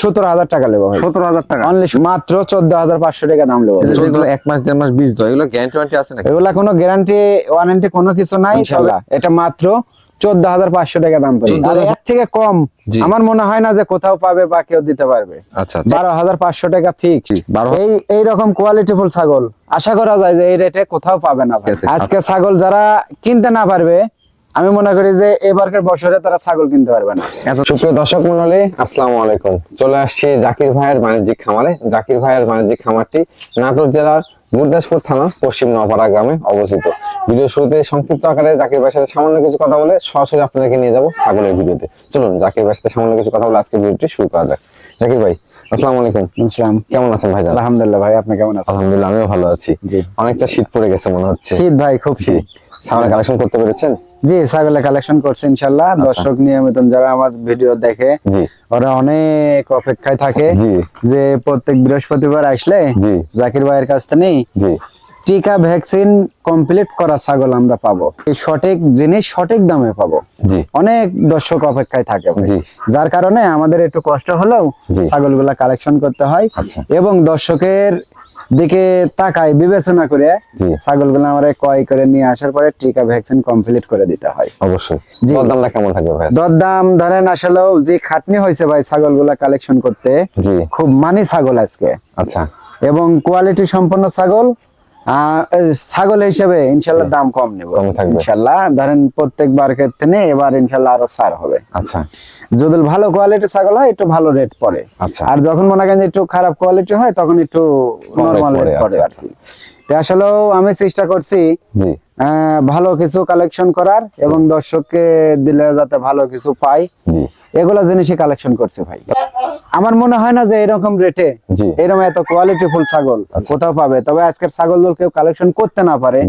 সতেরো হাজার টাকা নেব সতেরো হাজার টাকা? অনলি মাত্র চোদ্দ হাজার পাঁচশো টাকা দাম নেব। যেগুলো এক মাস দেড় মাস বীজ দেয় এগুলো গ্যারান্টি ওয়ারেন্টি আছে নাকি? এগুলা কোনো গ্যারান্টি ওয়ারেন্টি কোনো কিছু নাই এটা মাত্র চোদ্দ হাজার পাঁচশো টাকা দাম পড়বে 14,000 আর এর থেকে কম আমার মনে হয় না যে কোথাও পাবে বা কেউ দিতে পারবে। আচ্ছা আচ্ছা। বারো হাজার পাঁচশো টাকা ফিক্স জি, 12,000 এই এই রকম কোয়ালিটিফুল ছাগল। আশা করা যায় যে এই রেটে কোথাও পাবে না। আজকে ছাগল যারা কিনতে না পারবে আমি মনে করি যে এবারকার বছরে তারা ছাগল কিনতে পারবে না। এত সুপ্রিয় দর্শক মন্ডলী আসসালামু আলাইকুম। চলে আসছি জাকির ভাইয়ের বাণিজ্যিক খামারে। জাকির ভাইয়ের বাণিজ্যিক খামারটি নাটোর জেলার গুরদাসপুর থানা পশ্চিম নপাড়া গ্রামে অবস্থিত। ভিডিও শুরুতে সংক্ষিপ্ত আকারে জাকির ভাইয়ের সাথে সামান্য কিছু কথা বলে সরাসরি আপনাদেরকে নিয়ে যাব ছাগলের ভিডিওতে। চলুন জাকির ভাইয়ের সাথে সামান্য কিছু কথা বলে আজকে ভিডিওটি শুরু করা যাক। জাকির ভাই আসসালামু আলাইকুম। কেমন আছেন ভাই আলহামদুলিল্লাহ ভাই আপনি কেমন আছেন? আলহামদুলিল্লাহ আমিও ভালো আছি। জি। অনেকটা শীত পড়ে গেছে মনে হচ্ছে। শীত ভাই খুব শীত। ছাগলের কালেকশন করতে পেরেছেন? জি ছাগলের কালেকশন করছে ইনশাল্লাহ। দর্শক নিয়মিত যারা আমার ভিডিও দেখে ওরা অনেক অপেক্ষায় থাকে যে প্রত্যেক বৃহস্পতিবার আসলে জাকির ভাইয়ের কাছ থেকে টিকা ভ্যাকসিন কমপ্লিট করা ছাগল আমরা পাবো। এই সঠিক জিনিস সঠিক দামে পাবো। অনেক দর্শক অপেক্ষায় থাকে যার কারণে আমাদের একটু কষ্ট হলেও জি। ছাগলগুলা কালেকশন করতে হয়। আচ্ছা। এবং দর্শকের দিকে তাকাই বিবেচনা করে ছাগল ছাগলগুলো আমরা ক্রয় করে নিয়ে আসার পরে টিকা ভ্যাকসিন কমপ্লিট করে দিতে হয়। অবশ্যই। কেমন থাকে ভাই? দরদাম ধরেন আসলেও যে খাটনি হয়েছে ভাই ছাগলগুলা কালেকশন করতে খুব মানি ছাগল আজকে। আচ্ছা। এবং কোয়ালিটি সম্পন্ন ছাগল ছাগল হিসেবে ইনশাল্লাহ দাম কম নেব। ইনশাল্লাহ ধরেন প্রত্যেকবার ক্ষেত্রে এবার ইনশাল্লাহ আরও ছাড় হবে। আচ্ছা। যদি ভালো কোয়ালিটি ছাগল হয় একটু ভালো রেট পড়ে। আচ্ছা। আর যখন মনে করেন একটু খারাপ কোয়ালিটি হয় তখন একটু নর্মাল রেট পড়ে আচ্ছা, আর কি। আসলেও আমি চেষ্টা করছি ভালো কিছু কালেকশন করার এবং দর্শককে দিলে যাতে ভালো কিছু পাই। এগুলা জিনিসই কালেকশন করছে ভাই। আমার মনে হয় না যে এরকম রেটে এরকম এত কোয়ালিটিফুল ছাগল কোথাও পাবে। তবে আজকের ছাগল দল কেউ কালেকশন করতে না পারে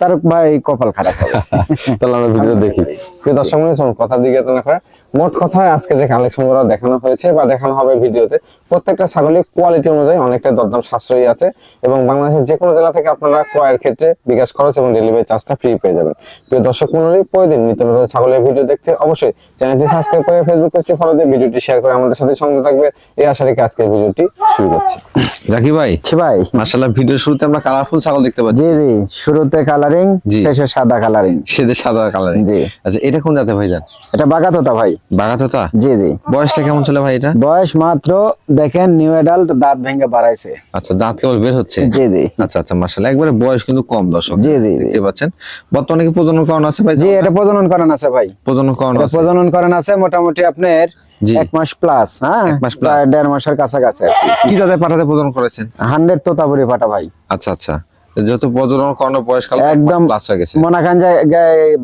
তার ভাই কপাল খারাপ হবে। তাহলে আমরা ভিডিও দেখি। দর্শক মনে শুনুন দিকে তো না মোট কথায় আজকে যে কালেকশনগুলো দেখানো হয়েছে বা দেখানো হবে ভিডিওতে প্রত্যেকটা ছাগলের কোয়ালিটি অনুযায়ী অনেকটা দরদাম সাশ্রয়ী আছে এবং বাংলাদেশের যে কোনো জেলা থেকে আপনারা ক্রয়ের ক্ষেত্রে বিকাশ খরচ এবং ডেলিভারি চার্জটা ফ্রি পেয়ে যাবেন। প্রিয় দর্শক মন্ডলী প্রতিদিন নিত্য নতুন ছাগলের ভিডিও দেখতে অবশ্যই চ্যানেলটি সাবস্ক্রাইব করে ফেসবুক পেজটি ফলো দিয়ে ভিডিওটি শেয়ার করে আমাদের সাথে সঙ্গে থাকবে এই আশা রেখে আজকের ভিডিওটি শুরু করছি। রাখি ভাই? ছি ভাই। মাশাআল্লাহ ভিডিওর শুরুতে আমরা কালারফুল ছাগল দেখতে পাচ্ছি। জি জি শুরুতে কালারিং শেষে সাদা কালারিং সেদের সাদা কালারিং জি। আচ্ছা এটা কোন জাতে ভাইজান? এটা বাগাতোতা ভাই। বাগাতোতা জি জি। বয়সটা কেমন ছিল ভাই এটা? বয়স মাত্র দেখেন নিউ অ্যাডাল্ট দাঁত ভেঙে বাড়াইছে। আচ্ছা দাঁত কেবল বের হচ্ছে? জি জি। আচ্ছা আচ্ছা মাশাআল্লাহ। একবারে বয়স কিন্তু কম দর্শক। জি, জি। দেখতে পাচ্ছেন। বর্তমানে কি প্রজনন করানো আছে ভাই? জি এটা প্রজনন করান আছে ভাই। প্রজনন এটা আছে। প্রজনন করান আছে মোটামুটি আপনার। এক মাস প্লাস হ্যাঁ? এক মাস plus। দেড় মাসের কাছাকাছি কি। পাঠাতে প্রজনন করেছেন? হান্ড্রেড তোতাপুরি ভাই। আচ্ছা আচ্ছা। যেহেতু প্রজনন করানোর বয়স কাল একদম প্লাস হয়ে গেছে। মনে করেন যে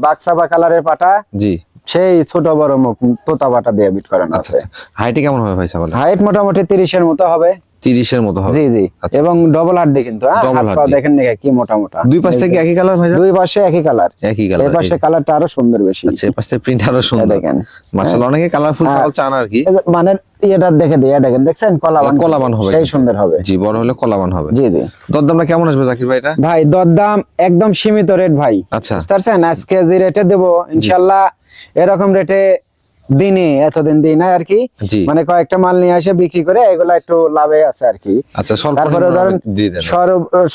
বাক্সা বা কালারের পাটা জি। সেই ছোট বড় মুখ তোতা বাটা দিয়ে বিট করানো আচ্ছা আছে। হাইট কেমন হবে ভাই ছাগল হাইট মোটামুটি তিরিশের মতো হবে। তিরিশের মতো হবে। জি জি। আচ্ছা। এবং ডবল হাড্ডি কিন্তু হ্যাঁ হাত দেখেন নাকি কি মোটা মোটা দুই পাশ থেকে একই কালার ভাই দুই পাশে একই কালার একই এই কালার পাশে কালারটা আরও সুন্দর বেশি। আচ্ছা এই পাশে প্রিন্ট আরও সুন্দর। দেখেন। মাশাআল্লাহ অনেকে কালারফুল হ্যাঁ। ছাগল চান আর কি। মানে এটা দেখে দিয়ে দেখেন দেখছেন? কলাবান। কলাবান হবে সেই সুন্দর হবে। জি বড় হলে কলাবান হবে। জি জি। দরদামটা কেমন আসবে জাকির ভাই এটা? ভাই দরদাম একদম সীমিত রেট ভাই। আচ্ছা। বুঝতে পারছেন? আজকে যে রেটে দেবো ইনশাল্লাহ এরকম রেটে দিনে এতদিন দিই না আর কি। মানে কয়েকটা মাল নিয়ে এসে বিক্রি করে এগুলা একটু লাভে আছে আর কি। আচ্ছা তারপরে ধরেন দেন।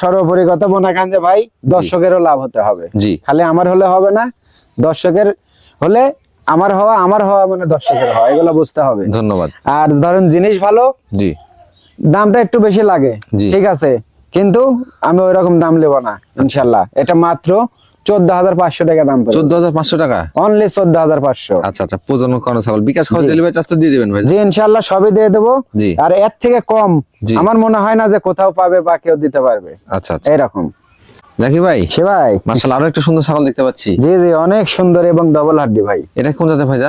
সর্বোপরি কথা করেন যে ভাই দর্শকেরও লাভ হতে হবে। খালি আমার হলে হবে না দর্শকের হলে আমার হওয়া আমার হওয়া মানে দর্শকের হওয়া এগুলো বুঝতে হবে। ধন্যবাদ। আর ধরেন জিনিস ভালো জি। দামটা একটু বেশি লাগে ঠিক আছে। কিন্তু আমি ওই রকম দাম নেব না ইনশাল্লাহ। এটা মাত্র চোদ্দ হাজার পাঁচশো টাকা দাম চোদ্দ হাজার পাঁচশো টাকা? অনলি চোদ্দ হাজার পাঁচশো। আচ্ছা আচ্ছা প্রজনন করানো ছাগল। বিকাশ খরচ ডেলিভারি চার্জ তো দিয়ে দিবেন ভাই। জি ইনশাল্লাহ সবই দিয়ে দেবো। জি। আর এর থেকে কম। আমার মনে হয় না যে কোথাও পাবে বা কেউ দিতে পারবে। আচ্ছা আচ্ছা। এরকম ভাই। সে ভাই। আরও একটা সুন্দর ছাগল দেখতে পাচ্ছি। জি জি অনেক সুন্দর এবং ডবল হাড্ডি ভাই। এটা কোন জাতের ভাই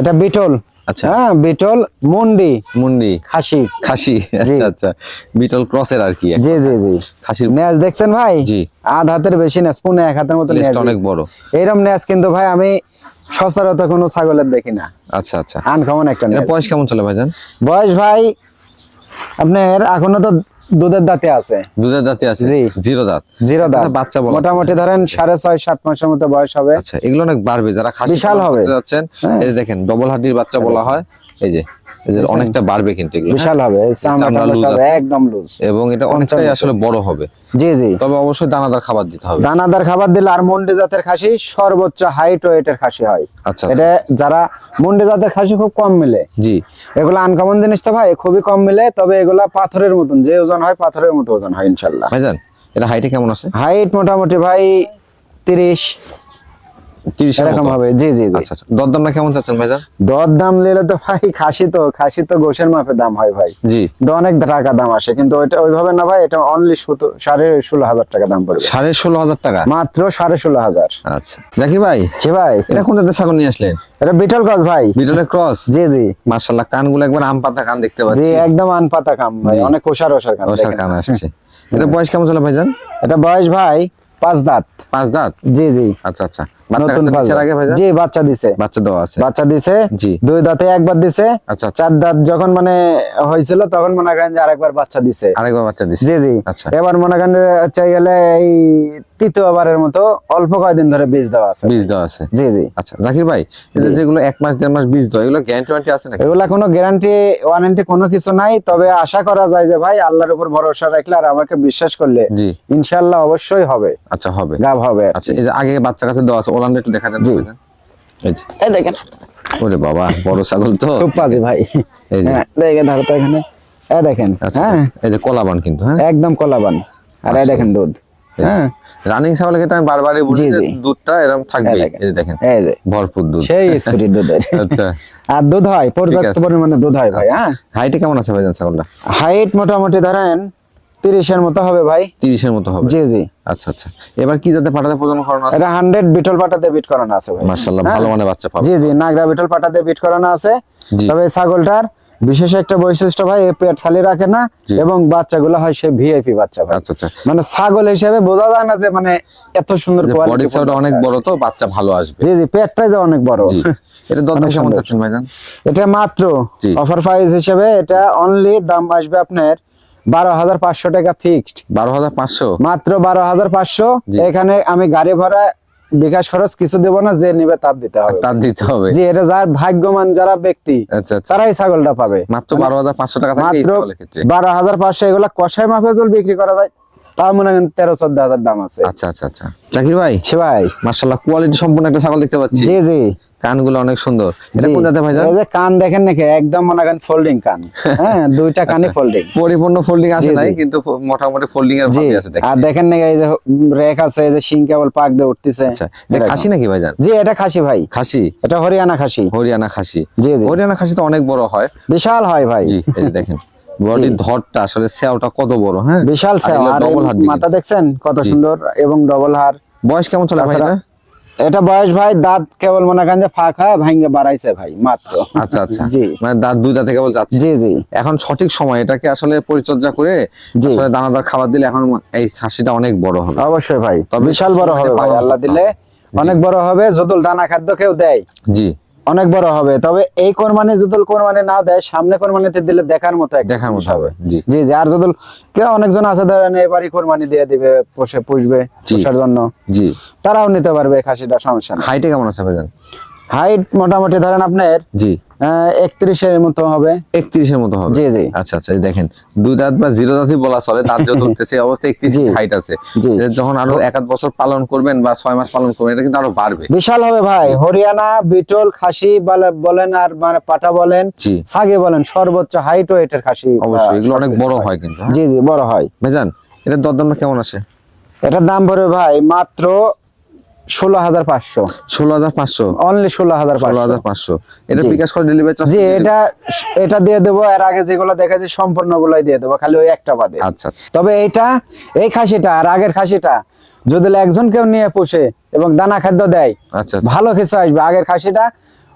এটা বিটল। আচ্ছা। হ্যাঁ বিটল মুন্ডি মুন্ডি। খাসি। খাসি আচ্ছা আচ্ছা। বিটল ক্রসের আর কি জি জি জি। খাসির ম্যাচ দেখছেন ভাই? জি। আধ হাতের বেশি ন্যাজ পুনে এক হাতের মতো ন্যাজ অনেক বড়। এরকম ন্যাজ কিন্তু ভাই আমি সচরাচর কোনো ছাগলের দেখি না। আচ্ছা আচ্ছা। আনকমন একটা বয়স কেমন চলে ভাই যান বয়স ভাই আপনার এখনও তো দুধের দাঁতে আছে দুধের দাঁতে আছে জি। জিরো দাঁত জিরো দাঁত বাচ্চা বলা মোটামুটি ধরেন সাড়ে ছয় সাত মাসের মতো বয়স হবে আচ্ছা এগুলো অনেক বাড়বে যারা খাসি বিশাল হবে। যাচ্ছেন হ্যাঁ। এই যে দেখেন ডবল হাড্ডির বাচ্চা বলা হয় এই যে? অনেকটা বাড়বে কিন্তু এগুলো হ্যাঁ? বিশাল হবে। একদম লুজ। এবং এটা অনেকটাই। আসলে বড় হবে। জি জি। তবে অবশ্যই দানাদার খাবার দিতে হবে। দানাদার খাবার দিলে আর মন্ডি জাতের খাসি সর্বোচ্চ হাইট ওয়েটের খাসি হয়। আচ্ছা এটা যারা মন্ডি জাতের খাসি খুব কম মিলে। জি। এগুলো আনকমন জিনিস তো ভাই খুবই কম মিলে তবে এগুলা পাথরের মতন যে ওজন হয় পাথরের মতো ওজন হয় ইনশাল্লাহ। ভাইজান এটা হাইটে কেমন আছে? হাইট মোটামুটি ভাই তিরিশ তিরিশ এরকম হবে। জি জি জি। আচ্ছা আচ্ছা। দরদামটা কেমন চাচ্ছেন ভাইজান? দর দাম নিলে তো ভাই খাসি তো খাসি তো গোশের মাপে দাম হয় ভাই। জি। অনেক টাকা দাম আসে কিন্তু ওইটা ওইভাবে না ভাই এটা অনলি সাড়ে ষোলো হাজার টাকা দাম পড়বে। সাড়ে ষোলো হাজার টাকা? মাত্র সাড়ে ষোলো হাজার। আচ্ছা। জাকির ভাই। জি ভাই। এটা কোন জাতের ছাগল নিয়ে আসলেন? এটা বিটল গজ ভাই। বিটলের ক্রস? জি জি। কানগুলো একবার আম পাতা কান দেখতে জি একদম আনপাতা কাম ভাই অনেক ওষার কান আসছে। এটা বয়স কেমন চলে ভাইজান? এটা বয়স ভাই পাঁচ দাঁত। পাঁচ দাঁত? জি জি। আচ্ছা আচ্ছা। বাচ্চা নতুন কাচ্চা পাঁচ দিছের দাঁত। আগে ভাইজান? জি বাচ্চা দিছে। বাচ্চা দেওয়া আছে। বাচ্চা দিছে জি। দুই দাঁতে একবার দিছে আচ্ছা আচ্ছা। চার দাঁত যখন মানে হয়েছিল তখন মনে করেন যে আরেকবার বাচ্চা দিছে। আরেকবার বাচ্চা দিছে। জি জি। আচ্ছা। এবার মনে করেন চাই গেলে এই তৃতীয়বারের মতো অল্প কয়দিন ধরে বীজ দেওয়া আছে। বীজ দেওয়া আছে। জি জি। আচ্ছা জাকির ভাই যেগুলো এক মাস দেড় মাস বীজ দেওয়া এগুলো গ্যারান্টি ওয়ারেন্টি আছে নাকি? এগুলা কোনো গ্যারান্টি ওয়ারেন্টি কোনো কিছু নাই তবে আশা করা যায় যে ভাই আল্লাহর উপর ভরসা রাখলে আর আমাকে বিশ্বাস করলে জি। ইনশাল্লাহ অবশ্যই হবে। আচ্ছা হবে। গাভ হবে। আচ্ছা এই যে আগে বাচ্চা কাছে দেওয়া আছে ওলানটা একটু দেখা তো জি। এই দেখেন। ওরে বাবা বড় ছাগল তো। খুব পাজি ভাই। এই যে। দেখেন ধরো তো এখানে। এই দেখেন আচ্ছা হ্যাঁ। এই যে কলাবান কিন্তু হ্যাঁ? একদম কলাবান। আর এই দেখেন দুধ হ্যাঁ। রানিং ছাগলের ক্ষেত্রে আমি বারবারই বলি যে দুধটা এরকম থাকবে। এই দেখেন। এই যে দেখেন এই যে। ভরপুর দুধ। সেই স্পিরিট দুধের। আচ্ছা। আর দুধ হয় পর্যাপ্ত পরিমাণে দুধ হয় ভাই হ্যাঁ। হাইটে কেমন আছে ভাইজান ছাগলটা? হাইট মোটামুটি ধরেন তিরিশের মতো হবে ভাই। তিরিশের মতো হবে। জি জি। আচ্ছা আচ্ছা। এবার কি যাতে পাঠাতে প্রজনন করানো এটা হান্ড্রেড বিটল পাটাতে বিট করানো আছে ভাই। হ্যাঁ। ভালো মানে বাচ্চা পাবে। জি জি নাগরা বিটল পাটাতে বিট করানো আছে। তবে ছাগলটার বিশেষ একটা বৈশিষ্ট্য ভাই এ পেট খালি রাখে না এবং বাচ্চাগুলো হয় সে ভিআইপি বাচ্চা ভাই। আচ্ছা আচ্ছা। মানে ছাগল হিসেবে বোঝা যায় না যে মানে এত সুন্দর বডি কোয়ালিটি অনেক বড় তো বাচ্চা ভালো আসবে। জি জি পেটটাই তো অনেক বড়। এটা কেমন সুন্দর। ভাইজান? এটা মাত্র অফার প্রাইস হিসেবে এটা অনলি দাম আসবে আপনার বারো হাজার পাঁচশো টাকা ফিক্সড বারো হাজার পাঁচশো? মাত্র বারো হাজার পাঁচশো। এখানে আমি গাড়ি ভাড়া বিকাশ খরচ কিছু দেবো না যে নিবে তার দিতে হবে। তার দিতে হবে। জি এটা যার ভাগ্যবান যারা ব্যক্তি আচ্ছা আচ্ছা। তারাই ছাগলটা পাবে। মাত্র বারো হাজার পাঁচশো টাকা মাত্র বারো হাজার পাঁচশো এগুলা কষাই মাপে জল বিক্রি করা যায় তাও মনে করেন তেরো চোদ্দ হাজার দাম আছে। আচ্ছা আচ্ছা আচ্ছা। জাকির ভাই ছি ভাই। মার্শাল্লাহ কোয়ালিটি সম্পূর্ণ একটা ছাগল দেখতে পাচ্ছি। জি জি। কানগুলো অনেক সুন্দর। এটা। কোন জাতের ভাইজান? এই যে কান দেখেন নাকি একদম মনে করেন ফোল্ডিং কান। হ্যাঁ দুইটা কানই ফোল্ডিং পরিপূর্ণ ফোল্ডিং আছে নাই কিন্তু মোটামুটি ফোল্ডিং এর জি। ভাবই আছে দেখেন আর দেখেন নাকি এই যে রেক আছে এই যে শিং কেবল পাক দিয়ে উঠতেছে। আচ্ছা এটা খাসি নাকি ভাইজান? জি এটা খাসি ভাই। খাসি? এটা হরিয়ানা খাসি। হরিয়ানা খাসি। জি জি। হরিয়ানা খাসি তো অনেক বড় হয়। বিশাল হয় ভাই। জি এই যে দেখেন। বডির ধরটা আসলে সেওটা কত বড় হ্যাঁ? বিশাল এগুলো আর মাথা দেখছেন কত সুন্দর এবং ডবল হার। বয়স কেমন চলে ভাই এটা এটা বয়স ভাই দাঁত কেবল মনে করেন যে ফাঁকা ভাঙ্গে বাড়াইছে ভাই মাত্র। আচ্ছা আচ্ছা। জি। মানে দাঁত দুই দাঁতে কেবল যাচ্ছে। জি জি। এখন সঠিক সময় এটাকে আসলে পরিচর্যা করে। আসলে দানাদার খাবার দিলে এখন এই খাসিটা অনেক বড় হবে। অবশ্যই ভাই তবে বিশাল বড় হবে ভাই আল্লাহ দিলে অনেক বড় হবে যদুল দানা খাদ্য কেউ দেয়। জি। অনেক বড় হবে। তবে এই কোরবানি যদুল কোরবানি না দেয় সামনে কোরবানিতে দিলে দেখার মতো দেখার মতো হবে। জি। জি আর যদুল কেউ অনেকজন আছে ধরেন এবারই কোরবানি দিয়ে দিবে পোষে পুষবে। পোষার জন্য জি। তারাও নিতে পারবে খাসিটা সমস্যা হাইটে কেমন আছে ভাইজান? হাইট মোটামুটি ধরেন আপনার জি। একত্রিশের মতো হবে। একত্রিশের মতো হবে। জি জি। আচ্ছা আচ্ছা দেখেন দুই দাঁত বা জিরো দাঁতই বলা চলে দাঁত যত উঠতেছে এই অবস্থায় একত্রিশ হাইট আছে। যখন আরও এক আধ বছর পালন করবেন বা ছয় মাস পালন করবেন এটা কিন্তু আরও বাড়বে। বিশাল হবে ভাই হরিয়ানা বিটল খাসি বলে- বলেন আর মানে পাটা বলেন সাগে বলেন সর্বোচ্চ হাইট ওয়েটের খাসি অবশ্যই এগুলো অনেক বড় হয়। কিন্তু হ্যাঁ? জি জি বড় হয়। ভাইজান এটার দরদামটা কেমন আসে এটার দাম পড়বে ভাই মাত্র ষোলো হাজার পাঁচশো। ষোলো হাজার পাঁচশো? অনলি ষোলো হাজার ষোলো হাজার পাঁচশো। এটা বিকাশ করে ডেলিভারি চার্জ জি এটা এটা দিয়ে দেবো। এর আগে যেগুলো দেখাচ্ছি সম্পূর্ণ গুলাই দিয়ে দেবো। খালি ওই একটা বাদে। আচ্ছা আচ্ছা। তবে এইটা এই খাসিটা আর আগের খাসিটা যদি একজন কেউ নিয়ে পুষে এবং দানা খাদ্য দেয় আচ্ছা আচ্ছা। ভালো কিছু আসবে। আগের খাসিটা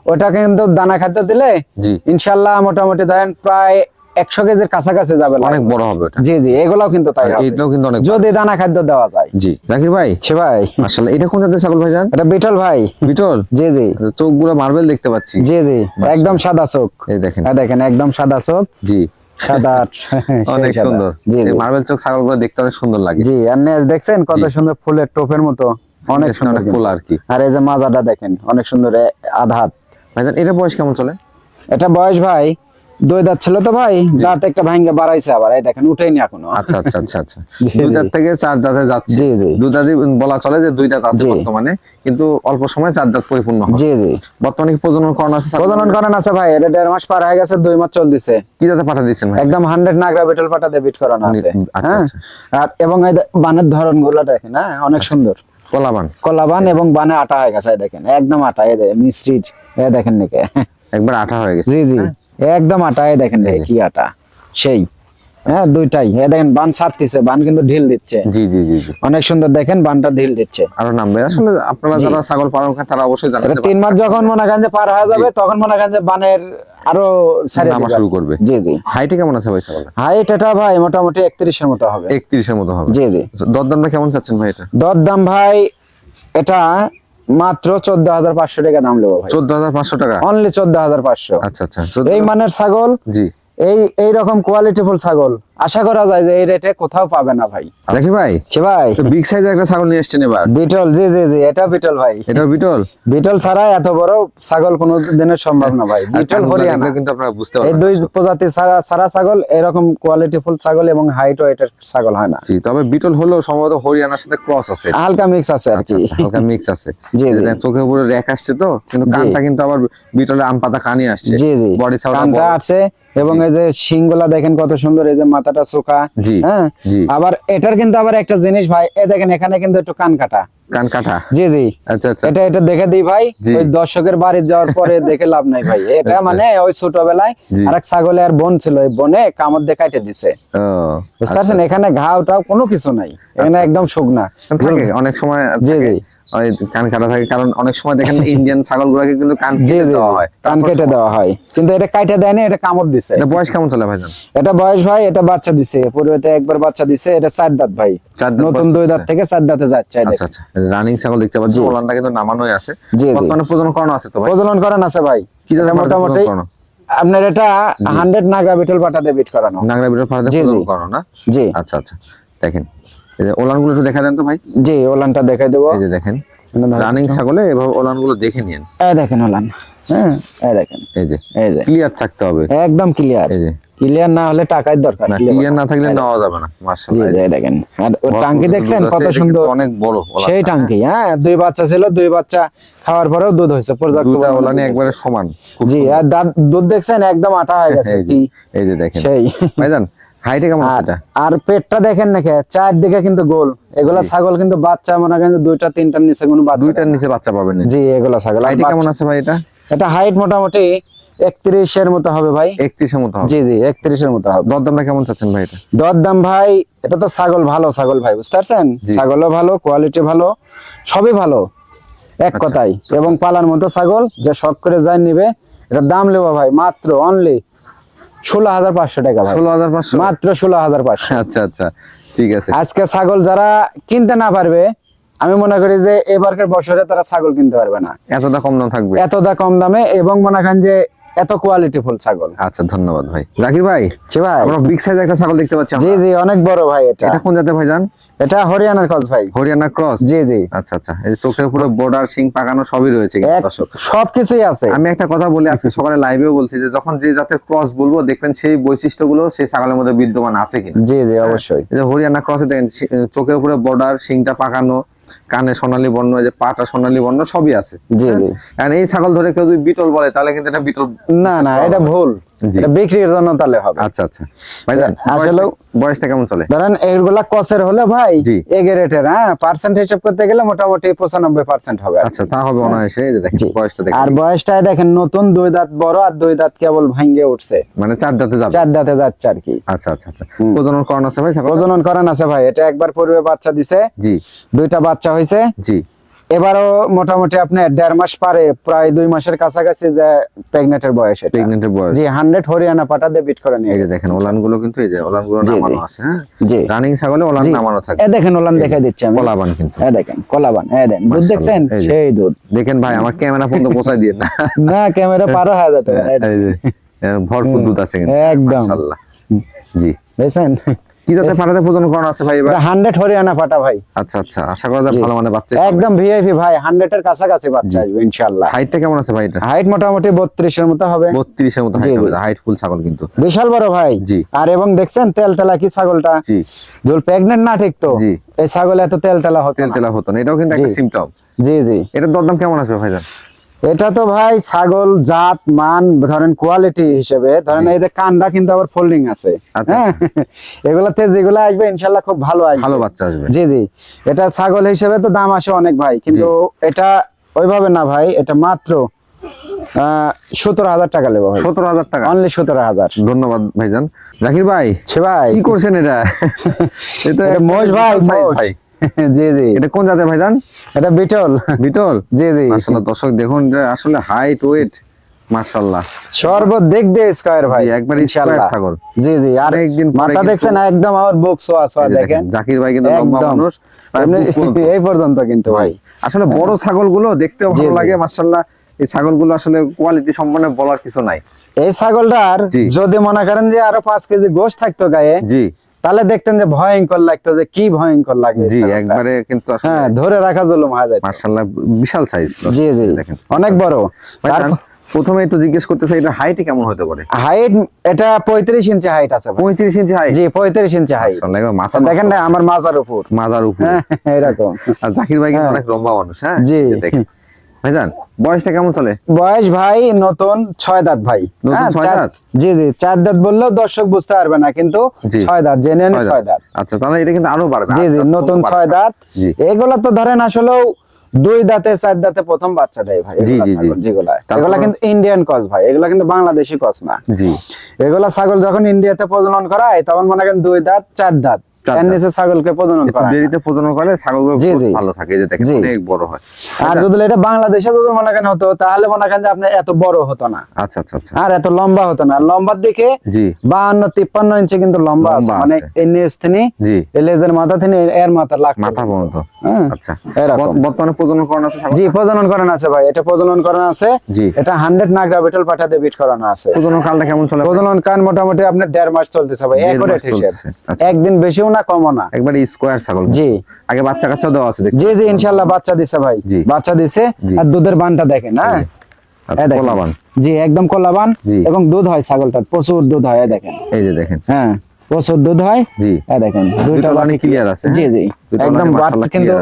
ওটা কিন্তু দানা খাদ্য দিলে জি। ইনশাল্লাহ মোটামুটি ধরেন প্রায় একশো কেজির কাছাকাছি যাবে অনেক বড় হবে জি জি এগুলাও কিন্তু তাই। এটাও কিন্তু অনেক যদি দানা খাদ্য দেওয়া যায়। জি। জাকির ভাই? ছি ভাই। মাশাআল্লাহ। এটা কোন জাতের ছাগল ভাইজান? এটা বিটল ভাই। বিটল? জি জি। চোখগুলো মার্বেল দেখতে পাচ্ছি। জি জি। একদম সাদা চোখ। এই দেখেন। হ্যাঁ দেখেন একদম সাদা চোখ। জি। সাদা অনেক সুন্দর। জি এই জি। মার্বেল চোখ ছাগলগুলো দেখতে অনেক সুন্দর লাগে। জি আর নেজ দেখছেন কত সুন্দর ফুলের টোপের মতো? অনেক সুন্দর অনেক কিন্তু। ফুল আর কি। আর এই যে মাজাটা দেখেন অনেক সুন্দর আধাত ভাইজান এটা বয়স কেমন চলে? এটা বয়স ভাই দুই দাঁত ছিল তো ভাই দাঁত একটা ভাঙ্গে বাড়াইছে আবার এই দেখেন উঠেনি এখনও। আচ্ছা আচ্ছা আচ্ছা আচ্ছা। দুই। দাঁত থেকে চার দাঁতে যাচ্ছে। জি, জি। দুই দাঁতই বলা চলে যে দুই দাঁত আছে বর্তমানে কিন্তু অল্প সময় চার দাঁত পরিপূর্ণ হবে জি জি। বর্তমানে কি প্রজনন করানো আছে প্রজনন করেন আছে ভাই এটা দেড় মাস পার হয়ে গেছে দুই মাস চলতেছে। কি দাঁতে পাঠা দিচ্ছেন ভাই? একদম হান্ড্রেড নাগরা বেটল পাটাতে বিট করানো আছে। আচ্ছা, হ্যাঁ? আচ্ছা। আর এবং এই বানের ধরনগুলো দেখেন হ্যাঁ অনেক সুন্দর। কলাবান। কলাবান এবং বানে আটা হয়ে গেছে দেখেন একদম আটা এই দেখেন মিশ্রিট এ দেখেন নাকি। একবার আঠা হয়ে গেছে। জি জি। একদম আটা এই দেখেন দেখি কি আটা। সেই। হ্যাঁ দুইটাই। এ দেখেন বান ছাড়তেছে বান কিন্তু ঢিল দিচ্ছে। জি জি জি অনেক সুন্দর দেখেন বানটা ঢিল দিচ্ছে। আরও নামবে আসলে আপনারা যারা ছাগল পালন করেন তারা অবশ্যই জানাতে তিন মাস যখন মনে করেন যে পার হয়ে যাবে তখন মনে করেন যে বানের আরও ছাড়িয়ে নামা শুরু করবে। জি জি। হাইটে কেমন আছে ভাই ছাগলটা? হাইট এটা ভাই মোটামুটি একত্রিশের মতো হবে। একত্রিশের মতো হবে। জি জি। দরদামটা কেমন চাচ্ছেন ভাই এটা? দর দাম ভাই এটা মাত্র চোদ্দ হাজার পাঁচশো টাকা দাম নেব চোদ্দ হাজার পাঁচশো টাকা? অনলি চোদ্দ হাজার পাঁচশো। আচ্ছা আচ্ছা এই মানের ছাগল জি। এই এই রকম কোয়ালিটিফুল ছাগল। আশা করা যায় যে এই রেটে কোথাও পাবে না ভাই। দেখি ভাই। সে ভাই। বিগ সাইজের একটা ছাগল নিয়ে এসছেন এবার। বিটল জি জি জি এটা বিটল ভাই। এটা বিটল? বিটল ছাড়া এত বড় ছাগল কোনো দিনের সম্ভব না ভাই। বিটল কানগুলো হরিয়ানা। কিন্তু আপনারা বুঝতে এই পারবেন। দুই প্রজাতি ছাড়া ছাড়া ছাগল এরকম কোয়ালিটিফুল ছাগল এবং হাইট ওয়েটের ছাগল হয় না। জি তবে বিটল হলেও সম্ভবত হরিয়ানার সাথে ক্রস আছে। হালকা মিক্স আছে আর আচ্ছা কি। আচ্ছা, হালকা মিক্স আছে। জি, জি। চোখের উপরে রেক আসছে তো কিন্তু। কানটা কিন্তু আবার বিটলের আম পাতা কানি আসছে। জি জি। বডি সাউন্ড কানটা আছে এবং এই যে শিংগুলা দেখেন কত সুন্দর এই যে মাথাটা চোখা হ্যাঁ? আবার এটার কিন্তু আবার একটা জিনিস ভাই এ দেখেন এখানে কিন্তু একটু কান কাটা। কান কাটা? জি জি। আচ্ছা আচ্ছা। এটা এটা দেখে দিই ভাই ওই দর্শকের বাড়ি যাওয়ার পরে দেখে লাভ নাই ভাই। এটা আচ্ছা। মানে ওই ছোটবেলায় আরেক ছাগলে আর বোন ছিল ওই বনে কামড় দিয়ে কাটে দিছে। বুঝতে পারছেন? এখানে কোনো কিছু নাই। এখানে একদম শুকনা। অনেক সময় জি, জি। ওই কান কাটা থাকে কারণ অনেক সময় দেখেন ইন্ডিয়ান কিন্তু কান কেটে দেওয়া হয়। কান কেটে দেওয়া হয়। কিন্তু এটা কাটে দেয় না এটা কামড় দিছে। এটা বয়স কেমন চলে ভাইজান? এটা বয়স ভাই এটা বাচ্চা দিছে। পূর্বেতে একবার বাচ্চা দিছে এটা চার দাঁত ভাই। চার নতুন দুই দাঁত থেকে চার দাঁতে যাচ্ছে আচ্ছা আচ্ছা। রানিং ছাগল দেখতে পাচ্ছি ওলানটা কিন্তু নামানোই আছে। বর্তমানে প্রজনন করানো আছে তো ভাই? প্রজনন করান আছে ভাই। কি এটা মোটামুটি আপনার এটা হান্ড্রেড নাগরা বিটল পাটাতে বিট করানো। নাগরা ফাড়াতে জি, জি। করানো না? জি। আচ্ছা আচ্ছা। দেখেন এই যে ওলানগুলো একটু দেখা দেন তো ভাই। জি ওলানটা দেখাই দেবো। এই যে দেখেন রানিং ছাগলে এভাবে ওলানগুলো দেখে নিন এই দেখেন ওলান। হ্যাঁ এই দেখেন। এই যে এই যে। ক্লিয়ার থাকতে হবে। একদম ক্লিয়ার এই যে। ক্লিয়ার না হলে টাকার দরকার না ক্লিয়ার না থাকলে নেওয়া যাবে না মাশাআল্লাহ। এই দেখেন। আর টাঙ্কি দেখছেন কত সুন্দর? অনেক বড় সেই টাঙ্কি হ্যাঁ দুই বাচ্চা ছিল দুই বাচ্চা খাওয়ার পরেও দুধ হয়েছে পর্যাপ্ত দুটা ওলানি দুধ একবারে সমান জি আর দুধ দেখছেন একদম আটা হয়ে গেছে এই যে দেখেন। সেই। ভাইজান হাইটে কেমন আর এটা? আর পেটটা দেখেন নাকি চারদিকে কিন্তু গোল। এগুলা ছাগল কিন্তু বাচ্চা মনে করেন দুইটা তিনটার নিচে কোনো বাচ্চা দুইটার নিচে বাচ্চা পাবেন না জি এগুলা ছাগল। হাইটে কেমন আছে ভাই এটা? এটা হাইট মোটামুটি একত্রিশের মতো হবে ভাই। একত্রিশের মতো হবে। জি জি একত্রিশের মতো হবে। দরদামটা কেমন চাচ্ছেন ভাই এটা? দরদাম ভাই এটা তো ছাগল ভালো ছাগল ভাই বুঝতে পারছেন? ছাগলও ভালো কোয়ালিটি ভালো সবই ভালো এক আচ্ছা। কথাই এবং পালার মতো ছাগল যে শখ করে যায় নিবে এটা দাম নেব ভাই মাত্র অনলি ষোলো হাজার পাঁচশো টাকা ষোলো হাজার পাঁচশো? মাত্র ষোলো হাজার পাঁচশো। আচ্ছা আচ্ছা। ঠিক আছে। আজকে ছাগল যারা কিনতে না পারবে আমি মনে করি যে এবারকার বছরে তারা ছাগল কিনতে পারবে না। এতটা কম দাম থাকবে? এতটা কম দামে এবং মনে করেন যে এত কোয়ালিটি ফুল ছাগল। আচ্ছা ধন্যবাদ ভাই। রাখি ভাই জি ভাই। আমরা বিগ সাইজ একটা ছাগল দেখতে পাচ্ছি জি জি অনেক বড় ভাই এটা। এটা কোন জাতের ভাইজান? এটা হরিয়ানার কস ভাই। হরিয়ানা ক্রস জি জি। আচ্ছা আচ্ছা। এই চোখের উপরে বর্ডার সিং পাকানো সবই রয়েছে দর্শক। সবকিছুই আছে। আমি একটা কথা বলি আজকে সকালে লাইভেও বলছি যে যখন যে জাতের ক্রস বলব দেখবেন সেই বৈশিষ্ট্যগুলো সেই ছাগলের মধ্যে বিদ্যমান আছে কিনা। জি জি অবশ্যই। এই যে হরিয়ানা ক্রসে দেখেন চোখের উপরে বর্ডার সিংটা পাকানো কানে সোনালী বর্ণ যে পাটা সোনালী বর্ণ সবই আছে। জি জি। আর এই ছাগল ধরে কেউ যদি বিটল বলে তাহলে কিন্তু এটা বিটল না না এটা ভুল। বিক্রির জন্য তাহলে হবে। আচ্ছা আচ্ছা। ভাইজান আসলেও- বয়সটা- বয়সটা কেমন চলে? ধরেন এইগুলা কসের হলে ভাই হ্যাঁ পার্সেন্ট হিসাব করতে গেলে মোটামুটি পঁচানব্বই পার্সেন্ট হবে আর আচ্ছা তা হবে অনায়াসে এই যে দেখেন বয়সটা দেখেন। আর বয়সটায় দেখেন নতুন দুই দাঁত বড় আর দুই দাঁত কেবল ভাঙ্গে উঠছে। মানে চার দাঁতে যাবে? চার দাঁতে যাচ্ছে আর কি। আচ্ছা আচ্ছা আচ্ছা। প্রজনন করানো আছে ভাই প্রজনন করান আছে ভাই এটা একবার পূর্বে বাচ্চা দিছে। জি। দুইটা বাচ্চা হয়েছে জি। এবারও মোটামুটি আপনি দেড় মাস পারে প্রায় দুই মাসের কাছাকাছি যে প্রেগনেন্টের বয়স প্রেগনেন্টের বয়স। জি হান্ড্রেড হরিয়ানা পাটা দিয়ে বিট করে নিয়ে গেছে। দেখেন ওলানগুলো কিন্তু এই যে ওলানগুলো। নামানো আছে হ্যাঁ? জি। রানিং ছাগলে ওলান নামানো থাকে। এ দেখেন ওলান দেখাই দিচ্ছি আমি। কলাবান কিন্তু। এ দেখেন কলাবান এ দেন দুধ দেখছেন? সেই দুধ। দেখেন ভাই আমার ক্যামেরা পর্যন্ত পৌঁছাই দিয়ে না। না ক্যামেরা পারো হয়ে যেতে পারে। এই যে, ভরপুর দুধ আছে কিন্তু একদম। মাশাআল্লাহ। জি। দেখছেন? কি জাতের প্রজনন করানো আছে ভাই এটা হান্ড্রেড হরিয়ানা পাটা ভাই। আচ্ছা আচ্ছা। আশা করা যায় ভালো মানে বাচ্চা। একদম ভিআইপি ভাই হান্ড্রেড এর কাছাকাছি বাচ্চা আসবে ইনশাল্লাহ হাইটটা কেমন আছে ভাই এটা? হাইট মোটামুটি বত্রিশের মতো হবে। বত্রিশের মতো জি, জি। হাইট ফুল ছাগল কিন্তু। বিশাল বড় ভাই। জি। আর এবং দেখছেন তেল তেলা কি ছাগলটা? জি। যদি প্রেগনেন্ট না ঠিক তো? জি। এই ছাগল এত তেল তেলা হতো তেল তেলা হতো না। এটাও কিন্তু একটা জি। জি জি। এটার দরদাম কেমন আসবে ভাইজান? এটা তো ভাই ছাগল জাত মান ধরেন কোয়ালিটি হিসেবে ধরেন এই যে কানটা কিন্তু আবার ফোল্ডিং আছে। আচ্ছা, হ্যাঁ? এগুলাতে যেগুলো আসবে ইনশাল্লাহ খুব ভালো আসবে। ভালো বাচ্চা আসবে। জি জি। এটা ছাগল হিসেবে তো দাম আসে অনেক ভাই কিন্তু এটা ওইভাবে না ভাই এটা মাত্র সতেরো হাজার টাকা নেব সতেরো হাজার টাকা। অনলি সতেরো হাজার। ধন্যবাদ ভাইজান। জাকির ভাই সে ভাই। কি করছেন এটা? এটা মোষ। ভাই? জি জি। এটা কোন জাতের ভাইজান? এটা বিটল। বিটল? জি জি। মাশাআল্লাহ দর্শক দেখুন আসলে হাইট ওয়েট মাশাআল্লাহ। দিয়ে স্কয়ার ভাই একবারে ইনশাআল্লাহ। ছাগল। জি জি আর পরে মাথা দেখছেন একদম আমার বুক সোয়া সোয়া এই দেখেন। জাকির ভাই কিন্তু লম্বা মানুষ। এই পর্যন্ত কিন্তু ভাই। আসলে বড় ছাগলগুলো দেখতেও জি, ভালো লাগে মাশাআল্লাহ। এই ছাগলগুলো আসলে কোয়ালিটি সম্পন্ন বলার কিছু নাই। এই ছাগলটার। যদি মনে করেন যে আরও পাঁচ কেজি গোশ থাকতো গায়ে জি। তাহলে দেখতেন যে ভয়ঙ্কর লাগতো যে কি ভয়ঙ্কর লাগে জি একবারে কিন্তু হ্যাঁ ধরে রাখা জুলুম হয়ে যায় মাশাআল্লাহ বিশাল সাইজ জি জি। দেখেন। অনেক বড়। প্রথমে একটু জিজ্ঞেস করতেছে এটা হাইট কেমন হতে পারে? হাইট এটা পঁয়ত্রিশ ইঞ্চি হাইট আছে ভাই। পঁয়ত্রিশ ইঞ্চি হাইট জি পঁয়ত্রিশ ইঞ্চি হাইট মাথা দেখেন না আমার মাজার উপর। মাজার উপর। হ্যাঁ এরকম। আর জাকির ভাই কিন্তু হ্যাঁ। অনেক লম্বা মানুষ হ্যাঁ? জি। দেখেন। ভাইজান বয়সটা কেমন চলে? বয়স ভাই নতুন ছয় দাঁত ভাই। হ্যাঁ? জি জি চার দাঁত বললেও দর্শক বুঝতে পারবে না কিন্তু ছয় দাঁত জেনে ছয় দাঁত। আচ্ছা তাহলে এটা কিন্তু আরও বাড়বে জি জি নতুন ছয় দাঁত। এগুলো তো ধরেন আসলেও দুই দাঁতে চার দাঁতে প্রথম ভাই জি, জি। ছাগল যেগুলা। এগুলা কিন্তু ইন্ডিয়ান কস ভাই এগুলা কিন্তু বাংলাদেশি কস না। জি। এগুলা ছাগল যখন ইন্ডিয়াতে প্রজনন করায় তখন মনে করেন দুই দাঁত চার দাঁত। চার নিচে ছাগলকে প্রজনন করা দেরিতে প্রজনন করলে ছাগলগুলো জি, খুব জি। ভালো থাকে যে দেখেন অনেক বড় হয়। আর যদি এটা বাংলাদেশে যদি মনে করেন হতো তাহলে মনে করেন যে আপনি এত বড় হতো না। আচ্ছা আচ্ছা আচ্ছা। আর এত লম্বা হতো না। লম্বার দিকে জি। বাহান্ন তিপ্পান্ন ইঞ্চি কিন্তু লম্বা আছে। মানে এই নিচ থেকে জি। এই লেজের মাথা থেকে এর মাথা লাখ মাথা পর্যন্ত। হ্যাঁ আচ্ছা। বর্তমানে প্রজনন করানো আছে জি প্রজনন করানো আছে ভাই। এটা প্রজনন করানো আছে। এটা হান্ড্রেড নাগরা বেটল পাঠাতে বিট করানো আছে। প্রজনন কালটা কেমন চলে? প্রজনন কান মোটামুটি আপনার দেড় মাস চলতেছে ভাই। আচ্ছা। একদিন বেশিও না কমও না। একবারে স্কোয়ার ছাগল। জি। আগে বাচ্চা কাচ্চা দেওয়া আছে জি জি ইনশাল্লাহ বাচ্চা দিছে ভাই। জি। বাচ্চা দিছে আর দুধের বানটা দেখেন হ্যাঁ? আচ্ছা। পোলাবান জি একদম কলাবান এবং দুধ হয় ছাগলটার প্রচুর দুধ হয় দেখেন। এই যে দেখেন। হ্যাঁ প্রচুর দুধ হয়। জি। দেখেন দুইটা বান clear আছে, জি হ্যাঁ? জি একদম বাট মাশাআল্লাহ কিন্তু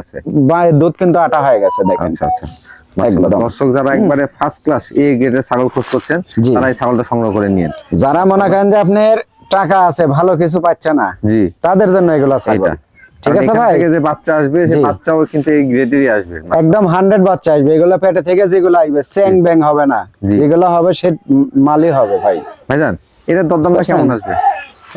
দুধ কিন্তু আটা হয়ে গেছে দেখেন। আচ্ছা আচ্ছা। দর্শক যারা একবারে ফার্স্ট ক্লাস এ গ্রেডের ছাগল খোঁজ করছেন জি। তারা এই ছাগলটা সংগ্রহ করে যারা মনে করেন যে আপনার টাকা আছে ভালো কিছু পাচ্ছে না। জি। তাদের জন্য এগুলো ছাগল। ঠিক আছে ভাই? যে বাচ্চা আসবে সেই বাচ্চাও কিন্তু এই গ্রেডেরই আসবে একদম হান্ড্রেড বাচ্চা আসবে। এগুলো পেটে থেকে যেগুলো আসবে সেং ব্যাং হবে না। যেগুলো হবে সে মালি হবে ভাই। ভাইজান এটা দরদামটা কেমন আসবে?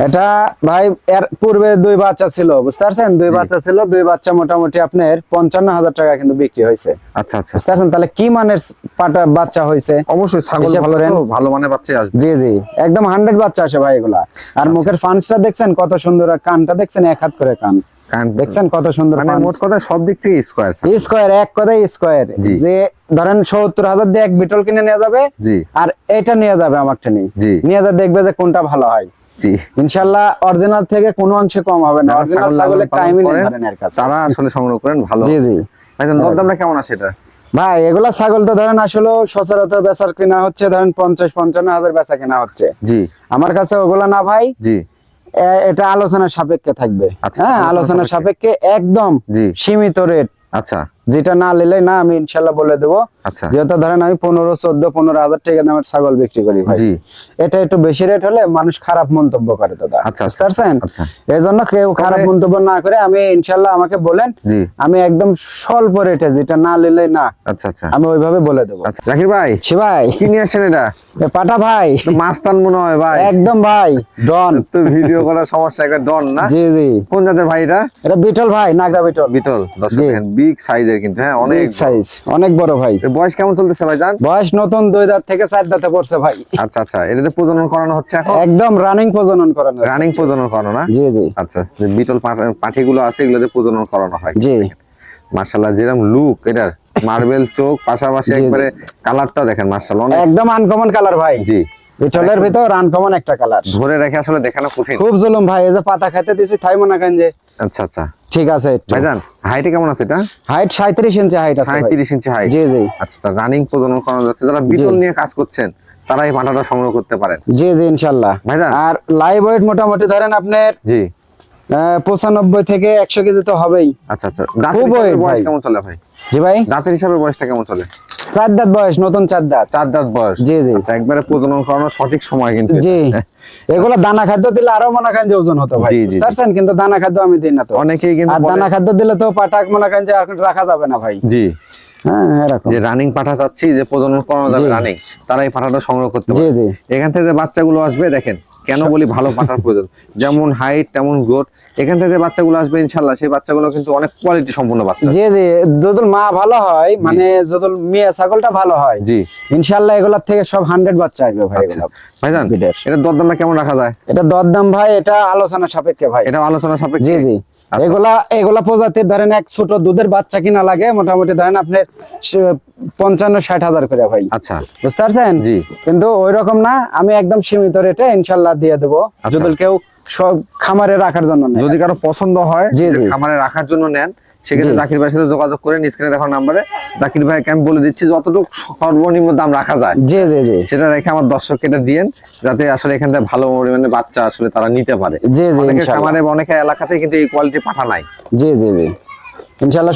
এটা ভাই এর পূর্বে দুই বাচ্চা ছিল বুঝতে পারছেন? দুই বাচ্চা ছিল দুই বাচ্চা মোটামুটি আপনার পঞ্চান্ন হাজার টাকা কিন্তু বিক্রি হয়েছে। আচ্ছা আচ্ছা। বুঝতে পারছেন? তাহলে কি মানের পাটা বাচ্চা হয়েছে? অবশ্যই ছাগল ভালো। ভালো মানের বাচ্চাই আসবে। জি জি। একদম হান্ড্রেড বাচ্চা আসে ভাই এগুলা। আর আচ্ছা। মুখের ফান্সটা দেখছেন? কত সুন্দর আর কানটা দেখছেন? এক হাত করে কান। দেখছেন কত সুন্দর মানে মোট কথা সব দিক থেকে স্কোয়ার স্কোয়ার এক কথায় স্কোয়ার। যে ধরেন সত্তর হাজার দিয়ে এক বিটল কিনে নিয়ে যাবে জি। আর এটা নিয়ে যাবে আমার ট্রেনে জি। নিয়ে যা দেখবে যে কোনটা ভালো হয়। জি। ইনশাল্লাহ অরিজিনাল থেকে কোনো অংশে কম হবে না। অরিজিনাল ছাগলের কাছে তারা আসলে সংগ্রহ করেন ভালো। জি জি। ভাইজান দরদামটা কেমন আছে এটা? ভাই এগুলা ছাগল তো ধরেন আসলে সচরাচর বেচার কিনা হচ্ছে ধরেন পঞ্চাশ পঞ্চান্ন হাজার বেচা কিনা হচ্ছে। জি। আমার কাছে ওগুলা না ভাই। জি। এটা আলোচনা সাপেক্ষে থাকবে। আচ্ছা, হ্যাঁ আলোচনা সাপেক্ষে। একদম। সীমিত রেট আচ্ছা। যেটা না নিলে না আমি ইনশাল্লাহ বলে দেবো। আচ্ছা। যেহেতু ধরেন আমি পনেরো চোদ্দ পনেরো হাজার টাকা দামের ছাগল বিক্রি করি ভাই। জি। এটা একটু বেশি রেট হলে মানুষ খারাপ মন্তব্য করে দাদা। আচ্ছা, বুঝতে পারছেন? আচ্ছা। এই জন্য কেউ খারাপ মন্তব্য না করে আমি ইনশাল্লাহ আমাকে বলেন। জি। আমি একদম স্বল্প রেটে যেটা না নিলে না আচ্ছা আচ্ছা। আমি ওইভাবে বলে দেবো। আচ্ছা জাকির ভাই ছি ভাই। কি নিয়ে আসছেন এটা? পাটা ভাই। মাস্তান মনে হয় ভাই। একদম ভাই ডন। তো ভিডিও করার সমস্যা একটা ডন না? জি জি। কোন জাতের ভাই এটা? এটা বিটল ভাই নাগরা বিটল। বিটল দর্শক। বিগ সাইজের কিন্তু। হ্যাঁ অনেক সাইজ অনেক বড় ভাই। বয়স কেমন চলতেছে ভাই জান? বয়স নতুন দুই দাঁত থেকে চার দাঁতে পড়ছে ভাই। আচ্ছা আচ্ছা এটাতে প্রজনন করানো হচ্ছে এখন? একদম রানিং প্রজনন করেন রানিং প্রজনন করানো না? জি জি। আচ্ছা যে বিটল পাঠিগুলো আছে এগুলোতে প্রজনন করানো হয়। জি। যেরকম লুক এটার মার্বেল চোখ পাশাপাশি। একবারে কালারটা দেখেন অনেক একদম আনকমন কালার ভাই। জি। বিটলের ভিতর আনকমন একটা কালার ধরে রেখে আসলে দেখানো কঠিন। খুব জুলুম ভাই এই যে পাতা খাইতে দিছি তাই মনে করেন যে আচ্ছা আচ্ছা। ঠিক আছে ভাইজান হাইটে কেমন আছে এটা? হাইট সাঁত্রিশ ইঞ্চি হাইট আছে ভাই। সাঁত্রিশ ইঞ্চি হাইট জি জি। আচ্ছা রানিং প্রজনন করানো যাচ্ছে যারা বিটল নিয়ে কাজ করছেন তারা এই পাঠাটা সংগ্রহ করতে পারেন। জি জি ইনশাল্লাহ ভাইজান। আর লাইভ ওয়েট মোটামুটি ধরেন আপনার জি। আহ, পঁচানব্বই থেকে একশো কেজি তো হবেই। আচ্ছা আচ্ছা। দাঁতের হিসাবে বয়স কেমন চলে ভাই? জি ভাই? দাঁতের হিসাবে বয়সটা কেমন চলে? চার দাঁত বয়স নতুন চার দাঁত। চার দাঁত বয়স। জি, জি। আচ্ছা, একবারে প্রজনন করানোর সঠিক সময় কিন্তু জি। এগুলো দানা খাদ্য দিলে আরও মনে করেন যে ওজন হতো ভাই। জি, জি, বুঝতে কিন্তু দানা খাদ্য আমি দিই না তো। অনেকেই কিন্তু আর দানা খাদ্য দিলে তো পাটাক মনে করেন যে আর রাখা যাবে না ভাই। জি। হ্যাঁ যে রানিং পাঠা চাচ্ছি যে প্রজনন করানো যাবে জি। রানিং তারা এই পাঠাটা সংগ্রহ করতে জি জি। এখান থেকে যে বাচ্চাগুলো আসবে দেখেন কেন বলি ভালো পাঠার প্রয়োজন? যেমন হাইট তেমন গ্রোথ এখান থেকে বাচ্চাগুলো আসবে ইনশাল্লাহ সেই বাচ্চাগুলো কিন্তু অনেক কোয়ালিটি সম্পূর্ণ বাচ্চা জি জি মা ভালো হয় মানে যদি মেয়ে ছাগলটা ভালো হয় জি। ইনশাল্লাহ এগুলার থেকে সব হান্ড্রেড বাচ্চা আসবে ভাই আচ্ছা। ভাইজান। এটা দরদামটা কেমন রাখা যায়? এটা দরদাম ভাই এটা আলোচনা সাপেক্ষে ভাই। এটা আলোচনা সাপেক্ষে? জি জি। এগুলা এগুলা প্রজাতির ধরেন এক ছোট দুধের বাচ্চা কিনা লাগে মোটামুটি ধরেন আপনার পঞ্চান্ন ষাট হাজার করে ভাই। আচ্ছা। বুঝতে পারছেন? জি। কিন্তু ওই রকম না আমি একদম সীমিত রেটে ইনশাল্লাহ দিয়ে দেবো। আচ্ছা। যদি কেউ সব খামারে রাখার জন্য নেয়। যদি কারও পছন্দ হয় যে খামারে রাখার জন্য নেন সেক্ষেত্রে জাকির ভাইয়ের সাথে যোগাযোগ করে স্ক্রিনে দেখার নাম্বারে জাকির ভাইকে আমি বলে দিচ্ছি যতটুকু সর্বনিম্ন দাম রাখা যায় জি জি জি। সেটা রেখে আমার দর্শককে এটা দিয়েন যাতে আসলে এখান থেকে ভালো পরিমাণে বাচ্চা আসলে তারা নিতে পারে। জি জি অনেকে খামারে অনেকে এলাকাতে কিন্তু এই কোয়ালিটি পাঠা নাই। জি জি জি। ইনশাল্লাহ